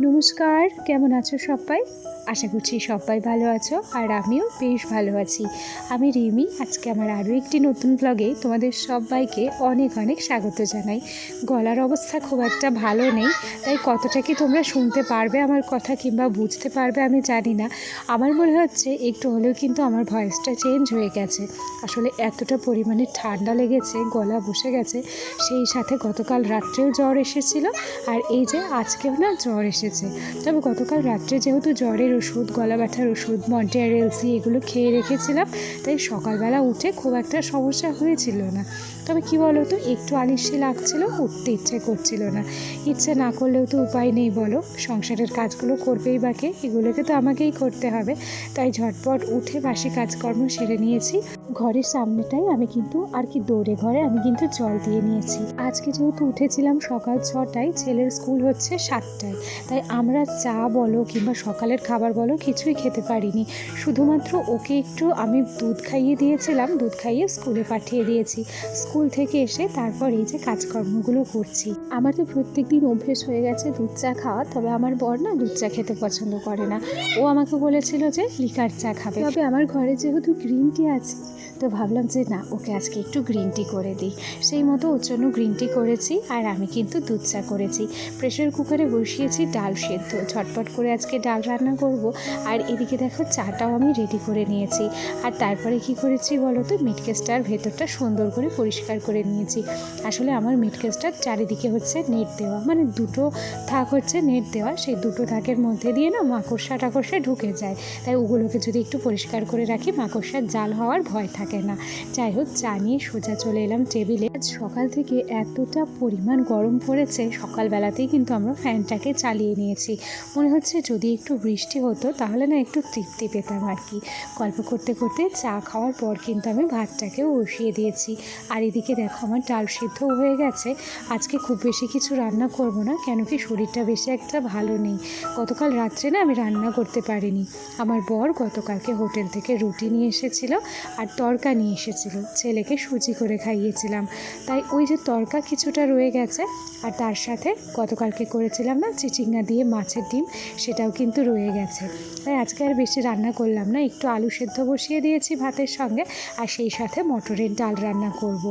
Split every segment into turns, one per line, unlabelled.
নমস্কার কেমন আছো সবাই? আশা করছি সবাই ভালো আছো আর আমিও বেশ ভালো আছি। আমি রিমি, আজকে আমার আরও একটি নতুন ব্লগে তোমাদের সবাইকে অনেক অনেক স্বাগত জানাই। গলার অবস্থা খুব একটা ভালো নেই, তাই কতটা কি তোমরা শুনতে পারবে আমার কথা কিংবা বুঝতে পারবে আমি জানি না। আমার মনে হচ্ছে একটু হলেও কিন্তু আমার ভয়েসটা চেঞ্জ হয়ে গেছে। আসলে এতটা পরিমাণে ঠান্ডা লেগেছে, গলা বসে গেছে, সেই সাথে গতকাল রাত্রেও জ্বর এসেছিল আর এই যে আজকেও না জ্বর এসেছে। তবে গতকাল রাত্রে যেহেতু জ্বরের ওষুধ, গলা ব্যথার ওষুধ মন্টেয়ার এলসি এগুলো খেয়ে রেখেছিলাম। তাই সকালবেলা উঠে খুব একটা সমস্যা হয়েছিল না। তবে কি বলো তো একটু আলিশি লাগছিল, উঠতে ইচ্ছে করছিল না। ইচ্ছে না করলেও তো উপায় নেই বলো, সংসারের কাজগুলো করবেই বাকে এগুলোকে তো আমাকেই করতে হবে। তাই ঝটপট উঠে বাসি কাজকর্ম সেরে নিয়েছি। ঘরের সামনেটাই আমি কিন্তু আর কি দৌড়ে ঘরে আমি কিন্তু জল দিয়ে নিয়েছি। আজকে যেহেতু উঠেছিলাম সকাল ছটায়, ছেলের স্কুল হচ্ছে সাতটায়। তাই আমরা চা বলো কিংবা সকালের খাবার বলো কিছুই খেতে পারিনি। শুধুমাত্র ওকে একটু আমি দুধ খাইয়ে দিয়েছিলাম, দুধ খাইয়ে স্কুলে পাঠিয়ে দিয়েছি। স্কুল থেকে এসে তারপর এই যে কাজকর্মগুলো করছি। আমার তো প্রত্যেক দিন অভ্যেস হয়ে গেছে দুধ চা খাওয়া তবে আমার বর না দুধ চা খেতে পছন্দ করে না। ও আমাকে বলেছিল যে লিকার চা খাবে। তবে আমার ঘরে যেহেতু গ্রিন টি আছে, তো ভাবলাম যে না, ওকে আজকে একটু গ্রিন টি করে দিই। সেই মতো ওর জন্য গ্রিন টি করেছি, আর আমি কিন্তু দুধ চা করেছি। প্রেশার কুকারে বসিয়েছি ডাল সেদ্ধ, ঝটপট করে আজকে ডাল রান্না করব। আর এদিকে দেখো চাটাও আমি রেডি করে নিয়েছি। আর তারপরে কি করেছি বলো তো মিটকেসটার ভেতরটা সুন্দর করে পরিষ্কার করে নিয়েছি। আসলে আমার মিটকেসটার চারিদিকে হচ্ছে নেট দেওয়া। মানে দুটো থাক হচ্ছে নেট দেওয়া, সেই দুটো থাকের মধ্যে দিয়ে না মাকড়সা টাকড়সা ঢুকে যায়। তাই ওগুলোকে যদি একটু পরিষ্কার করে রাখি, মাকড়সার জাল হওয়ার ভয় থাকে না। যাই হোক, চা নিয়ে সোজা চলে এলাম টেবিলে। আজ সকাল থেকে এতটা পরিমাণ গরম পড়েছে, সকালবেলাতেই কিন্তু আমরা ফ্যানটাকে চালিয়ে নিয়েছি। মনে হচ্ছে যদি একটু বৃষ্টি হতো, তাহলে না একটু তৃপ্তি পেতাম আর কি। গল্প করতে করতে চা খাওয়ার পর কিন্তু আমি ভাতটাকেও বসিয়ে দিয়েছি। আর এদিকে দেখো, আমার ডাল সিদ্ধ হয়ে গেছে। আজকে খুব বেশি কিছু রান্না করব না কেন কি শরীরটা বেশি একটা ভালো নেই। গতকাল রাত্রে না আমি রান্না করতে পারিনি। আমার বর গতকালকে হোটেল থেকে রুটি নিয়ে এসেছিল আর তরকা নিয়ে এসেছিল। ছেলেকে সুজি করে খাইয়েছিলাম। তাই ওই যে তরকা কিছুটা রয়ে গেছে আর তার সাথে গতকালকে করেছিলাম না চিচিঙ্গা দিয়ে মাছের ডিম, সেটাও কিন্তু রয়ে গেছে। তাই আজকে আর বেশি রান্না করলাম না, একটু আলু সেদ্ধ বসিয়ে দিয়েছি ভাতের সঙ্গে আর সেই সাথে মটরের ডাল রান্না করব।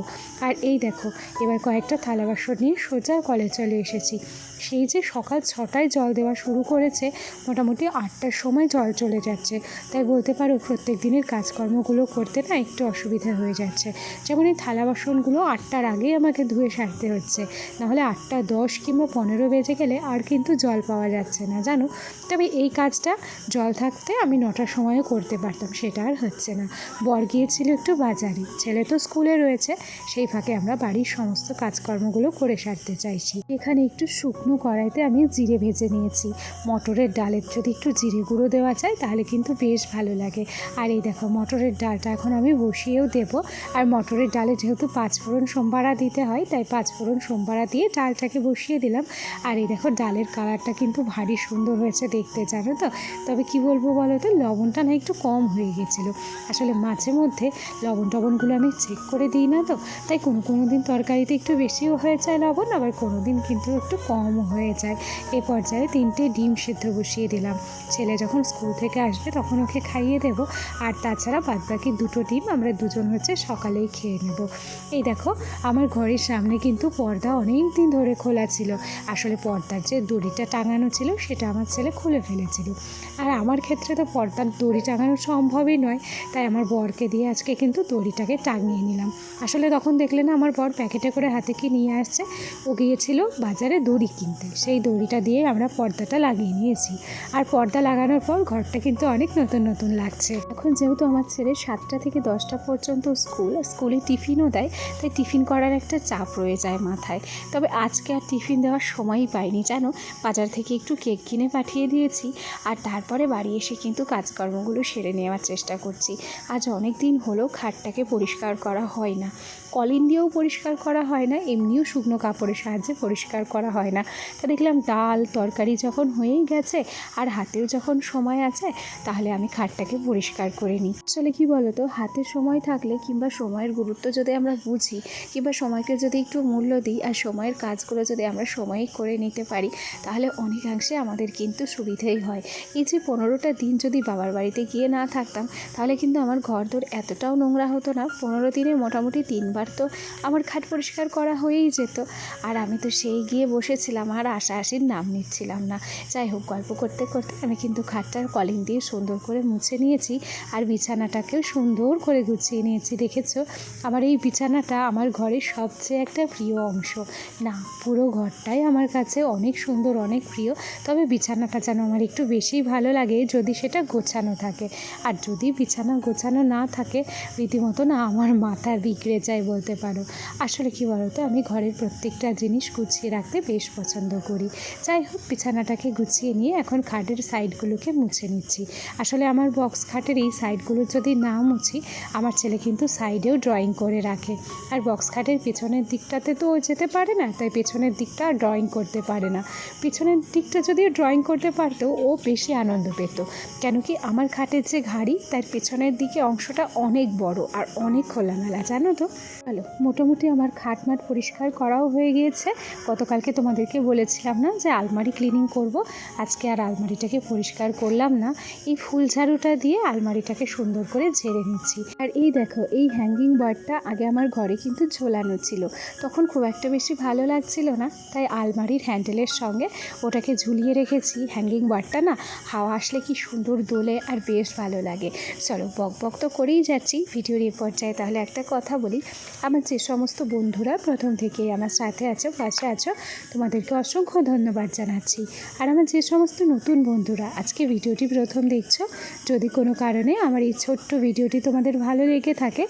আর এই দেখো, এবার কয়েকটা থালা বাসন নিয়ে সোজা কলে চলে এসেছি। সেই যে সকাল ছটায় জল দেওয়া শুরু করেছে, মোটামুটি আটটার সময় জল চলে যাচ্ছে। তাই বলতে পারো প্রত্যেক দিনের কাজকর্মগুলো করতে না একটু অসুবিধা হয়ে যাচ্ছে। যেমন এই থালা বাসনগুলো আটটার আগেই আমাকে ধুয়ে সারতে হচ্ছে। নাহলে আটটা দশ কিংবা পনেরো বেজে গেলে আর কিন্তু জল পাওয়া যাচ্ছে না, জানো? তবে এই কাজটা জল থাকতে আমি নটার সময়ও করতে পারতাম, সেটা আর হচ্ছে না। বর গিয়েছিল একটু বাজারে। ছেলে তো স্কুলে রয়েছে, সেই ফাঁকে আমরা বাড়ির সমস্ত কাজকর্মগুলো করে সারতে চাইছি। এখানে একটু শুকনো কড়াইতে আমি জিরে ভেজে নিয়েছি। মটরের ডালের যদি একটু জিরে গুঁড়ো দেওয়া যায়, তাহলে কিন্তু বেশ ভালো লাগে। আর এই দেখো, মটরের ডালটা এখন আমি বসিয়েও দেব। আর মটরের ডালে যেহেতু পাঁচফোড়ন সোমবারা দিতে হয়, তাই পাঁচফোড়ন সোমবারা দিয়ে ডালটাকে বসিয়ে দিলাম। আর এই দেখো, ডালের কালারটা কিন্তু ভারী সুন্দর হয়েছে দেখতে, জানো তো? তবে কি বলব বলো তো, লবণটা না একটু কম হয়ে গেছিল। আসলে মাঝে মধ্যে লবণ টবণগুলো আমি চেক করে দিই না তো? তাই কোনো কোনো দিন তরকারিতে একটু বেশিও হয়ে যায় লবণ, আবার কোনো দিন কিন্তু একটু কম হয়ে যায়। এ পর্যায়ে তিনটে ডিম সেদ্ধ বসিয়ে দিলাম। ছেলে যখন স্কুল থেকে আসবে তখন ওকে খাইয়ে দেবো। আর তাছাড়া বাদ বাকি দুটো ডিম আমরা দুজন হচ্ছে সকালেই খেয়ে নেব। এই দেখো, আমার ঘরের সামনে কিন্তু পর্দা অনেক দিন ধরে খোলা ছিল। আসলে পর্দার যে দড়িটা টাঙানো ছিল সেটা আমার ছেলে খুলে ফেলেছিল। আর আমার ক্ষেত্রে তো পর্দার দড়ি টাঙানো সম্ভবই নয়। তাই আমার বরকে দিয়ে আজকে কিন্তু দড়িটাকে টাঙিয়ে নিলাম। আসলে তখন দেখলে না, আমার বর প্যাকেটে করে হাতে কি নিয়ে আসছে? ও গিয়েছিল বাজারে দড়ি কিনতে। সেই দড়িটা দিয়ে আমরা পর্দাটা লাগিয়ে নিয়েছি। আর পর্দা লাগানোর পর ঘরটা কিন্তু অনেক নতুন নতুন লাগছে। এখন যেহেতু আমার ছেলে সাতটা থেকে দশটা পর্যন্ত স্কুল, স্কুলে টিফিনও দেয়, তাই টিফিন করার একটা চাপ রয়ে যায় মাথায়। তবে আজকে আর টিফিন দেওয়ার সময়ই পাইনি, জানো? বাজার থেকে একটু কেক কিনে পাঠিয়ে দিয়েছি। আর তারপরে বাড়ি এসে কিন্তু কাজকর্মগুলো সেরে নেওয়ার চেষ্টা করছি। আজ অনেক দিন হলো খাটটাকে পরিষ্কার করা হয় না। কলিন দিয়েও পরিষ্কার করা হয় না, এমনিও শুকনো কাপড়ের সাহায্যে পরিষ্কার করা হয় না। তা দেখলাম ডাল, তরকারি যখন হয়েই গেছে আর হাতেও যখন সময় আছে, তাহলে আমি খাটটাকে পরিষ্কার করে নিই। আসলে কি বলো তো হাতের সময় থাকলে কিংবা সময়ের গুরুত্ব যদি আমরা বুঝি, কিংবা সময়কে যদি একটু মূল্য দিই আর সময়ের কাজগুলো যদি আমরা সময়ে করে নিতে পারি, তাহলে অনেকাংশে আমাদের কিন্তু সুবিধেই হয়। এই যে পনেরোটা দিন যদি বাবার বাড়িতে গিয়ে না থাকতাম, তাহলে কিন্তু আমার ঘর দোর এতটাও নোংরা হতো না, পনেরো দিনে মোটামুটি তিনবার তো আমার খাট পরিষ্কার করা হয়েই যেত। আর আমি তো সেই গিয়ে বসেছিলাম, আর আশাআশির নাম নিচ্ছিলাম না। যাই হোক, গল্প করতে করতে আমি কিন্তু খাটটার কলিং দিয়ে সুন্দর করে মুছে নিয়েছি, আর বিছানাটাকেও সুন্দর করে গুছিয়ে নিয়েছি। দেখেছ? আমার এই বিছানাটা আমার ঘরের সবচেয়ে একটা প্রিয় অংশ। না, পুরো ঘরটাই আমার কাছে অনেক সুন্দর, অনেক প্রিয়। তবে বিছানাটা যেন আমার একটু বেশি ভালো লাগে যদি সেটা গোছানো থাকে। আর যদি বিছানা গোছানো না থাকে রীতিমতো না আমার মাথা বিগড়ে যায় বলতে পারো। আসলে কি বলতো, আমি ঘরের প্রত্যেকটা জিনিস গুছিয়ে রাখতে বেশ পছন্দ করি। যাই হোক, বিছানাটাকে গুছিয়ে নিয়ে এখন খাটের সাইডগুলোকে মুছে নিচ্ছি। আসলে আমার বক্স খাটের এই সাইডগুলো যদি না মুছি, আমার ছেলে কিন্তু সাইডেও ড্রয়িং করে রাখে। আর বক্স খাটের পেছনের দিকটাতে তো যেতে পারে না, তাই পেছনের দিকটা ড্রয়িং করতে পারে না। পিছনের দিকটা যদিও ড্রয়িং করতে পারতো, ও বেশি আনন্দ পেত। কেন কি আমার খাটের যে ঘাড়ি, তার পেছনের দিকে অংশটা অনেক বড় আর অনেক খোলামেলা, জানো তো? ভালো। মোটামুটি আমার খাট মাট পরিষ্কার করাও হয়ে গিয়েছে। গতকালকে তোমাদেরকে বলেছিলাম না যে আলমারি ক্লিনিং করব। আজকে আর আলমারিটাকে পরিষ্কার করলাম না। এই ফুল ঝাড়ুটা দিয়ে আলমারিটাকে সুন্দর করে ঝেড়ে নিচ্ছি। আর এই দেখো, এই হ্যাঙ্গিং বার্ডটা আগে আমার ঘরে কিন্তু ঝোলানো ছিল। তখন খুব একটা বেশি ভালো লাগছিল না। তাই আলমারির হ্যান্ডেলের সঙ্গে ওটাকে ঝুলিয়ে রেখেছি। হ্যাঙ্গিং বার্ডটা না, হাওয়া আসলে কি সুন্দর দোলে আর বেশ ভালো লাগে। চলো বক বক তো করেই যাচ্ছি। ভিডিওর এই পর্যায়ে তাহলে একটা কথা বলি। আমার যে সমস্ত বন্ধুরা প্রথম থেকেই আমার সাথে আছো, পাশে আছো, তোমাদেরকে অসংখ্য ধন্যবাদ জানাচ্ছি। আর আমার যে সমস্ত নতুন বন্ধুরা আজকে ভিডিওটি প্রথম দেখছ, যদি কোনো কারণে আমার এই ছোট্ট ভিডিওটি তোমাদের ভালো লেগে থাকে,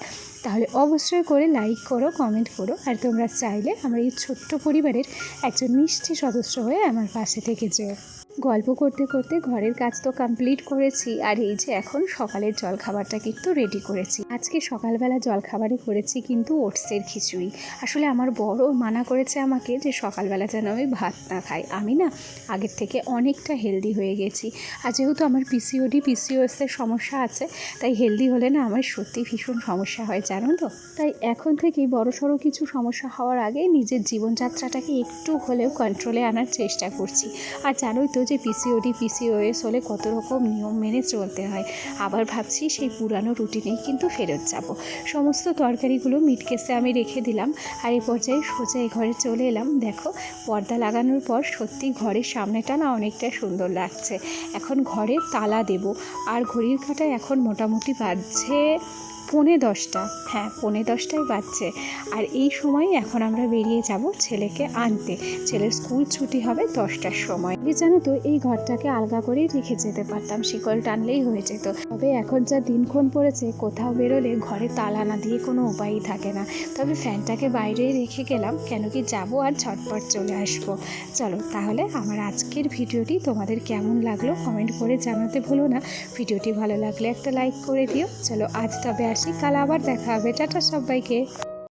তাহলে অবশ্যই করে লাইক করো, কমেন্ট করো, আর তোমরা চাইলে আমার এই ছোট্ট পরিবারের একজন মিষ্টি সদস্য হয়ে আমার পাশে থেকে যেও। গল্প করতে করতে ঘরের কাজ তো কমপ্লিট করেছি, আর এই যে এখন সকালের জলখাবারটা কিন্তু রেডি করেছি। আজকে সকালবেলা জলখাবারে করেছি কিন্তু ওটসের খিচুড়ি। আসলে আমার বড় মানা করেছে আমাকে যে সকালবেলা যেন আমি ভাত না খাই। আমি না আগের থেকে অনেকটা হেলদি হয়ে গেছি। আর যেহেতু আমার পিসিওডি পিসিওএসের সমস্যা আছে, তাই হেলদি হলে না আমার সত্যি ভীষণ সমস্যা হয়, জানো তো? তাই এখন থেকেই বড় সড়ো কিছু সমস্যা হওয়ার আগে নিজের জীবনযাত্রাটাকে একটু হলেও কন্ট্রোলে আনার চেষ্টা করছি। আর জানোই তো যে পিসিওডি পিসিওএস হলে কত রকম নিয়ম মেনে চলতে হয়। আবার ভাবছি সেই পুরানো রুটিনেই কিন্তু ফেরত যাব। সমস্ত তরকারিগুলো মিটকেসে আমি রেখে দিলাম আর এই পর্যায়ে সোজা এই ঘরে চলে এলাম। দেখো, পর্দা লাগানোর পর সত্যি ঘরের সামনেটা না অনেকটা সুন্দর লাগছে। এখন ঘরে তালা দেব। আর ঘড়ির কাঁটায় এখন মোটামুটি বাজছে পৌনে দশটা। হ্যাঁ পৌনে দশটায় বাজছে। আর এই সময় এখন আমরা বেরিয়ে যাব ছেলেকে আনতে। ছেলের স্কুল ছুটি হবে দশটার সময়। জানো তো, এই ঘরটাকে আলগা করেই রেখে যেতে পারতাম। শিকল টানলেই হয়ে যেত। তবে এখন যা দিনক্ষণ পড়েছে, কোথাও বেরোলে ঘরে তালা না দিয়ে কোনো উপায়ই থাকে না। তবে ফ্যানটাকে বাইরে রেখে গেলাম, কেন কি যাব আর ঝটপট চলে আসব। চলো, তাহলে আমার আজকের ভিডিওটি তোমাদের কেমন লাগল কমেন্ট করে জানাতে ভুলো না। ভিডিওটি ভালো লাগলে একটা লাইক করে দিও। চলো, আজ তবে আসি কাল আবার দেখা হবে। টাটা সবাইকে।